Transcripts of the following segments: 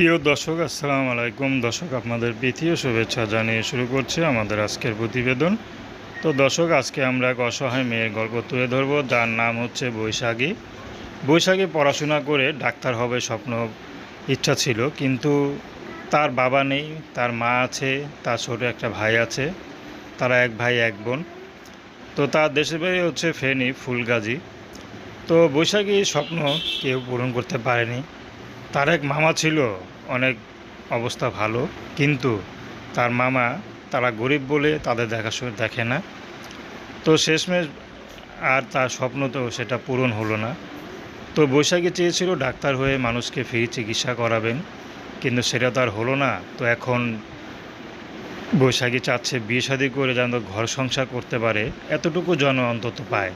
প্রিয় দর্শক, আসসালামু আলাইকুম। দর্শক, আপনাদের প্রীতীয় শুভেচ্ছা জানিয়ে শুরু করছে আমাদের আজকের প্রতিবেদন। তো দর্শক, আজকে আমরা এক অসহায় মেয়ের গল্প তুলে ধরবো, যার নাম হচ্ছে বৈশাখী। বৈশাখী পড়াশোনা করে ডাক্তার হবে স্বপ্ন, ইচ্ছা ছিল, কিন্তু তার বাবা নেই, তার মা আছে, তার ছোট একটা ভাই আছে, তারা এক ভাই, এক বোন। তো তার দেশের বাড়ি হচ্ছে ফেনী, ফুলগাজী। তো বৈশাখীর স্বপ্ন কেউ পূরণ করতে পারেনি। তার এক মামা ছিল অনেক অবস্থা ভালো, কিন্তু তার মামা তারা গরিব বলে তাদের দেখাশোনা দেখে না। তো শেষমেশ আর তার স্বপ্ন তো সেটা পূরণ হলো না। তো বৈশাখী চেয়েছিল ডাক্তার হয়ে মানুষকে ফ্রি চিকিৎসা করাবেন, কিন্তু সেটা তো আর হলো না। তো এখন বৈশাখী চাচ্ছে বিয়ে শাদি করে যেন ঘর সংসার করতে পারে, এতটুকু জন অন্তত পায়।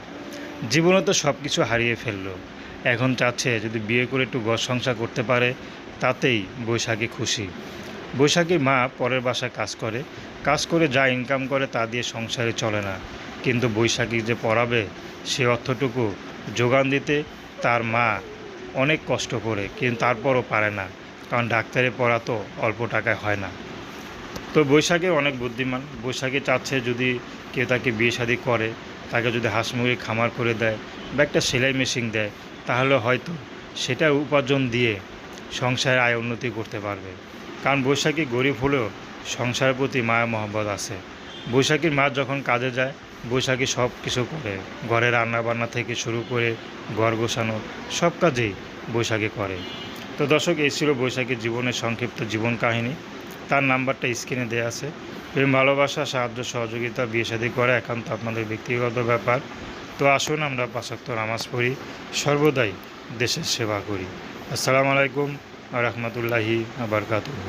জীবনে তো সব কিছু হারিয়ে ফেলল। এখন চাচ্ছে যদি বিয়ে করে একটু ঘর সংসার করতে পারে, তাতেই বৈশাখী খুশি। বৈশাখীর মা পরের বাসায় কাজ করে। কাজ করে যা ইনকাম করে তা দিয়ে সংসারে চলে না। কিন্তু বৈশাখী যে পড়াবে, সে অর্থটুকু যোগান দিতে তার মা অনেক কষ্ট করে, কিন্তু তারপরও পারে না। কারণ ডাক্তারে পড়া তো অল্প টাকায় হয় না। তো বৈশাখী অনেক বুদ্ধিমান। বৈশাখী চাচ্ছে যদি কেউ তাকে বিয়ে শাদি করে, তাকে যদি হাঁস মুরগি খামার করে দেয় বা একটা সেলাই মেশিন দেয় তাহলে হয়তো সেটা উপার্জন দিয়ে সংসারের আয় উন্নতি করতে পারবে। কারণ বৈশাখী গরিব হলেও সংসারের প্রতি মায়া, মহব্বত আছে। বৈশাখীর মা যখন কাজে যায়, বৈশাখী সব কিছু করে। ঘরে রান্না বান্না থেকে শুরু করে ঘর গোছানো, সব কাজেই বৈশাখী করে। তো দর্শক, এই ছিল বৈশাখীর জীবনের সংক্ষিপ্ত জীবন কাহিনী। তার নাম্বারটা স্ক্রিনে দেওয়া আছে। প্রেম, ভালোবাসা, সাহায্য, সহযোগিতা, বিয়ে শাদী করে একান্ত আপনাদের ব্যক্তিগত ব্যাপার। তো আসুন আমরা পাশাক্ত নামাজ পড়ি সর্বদাই দেশের সেবা করি। আসসালামু আলাইকুম রহমতুল্লাহি আবরকাতুহ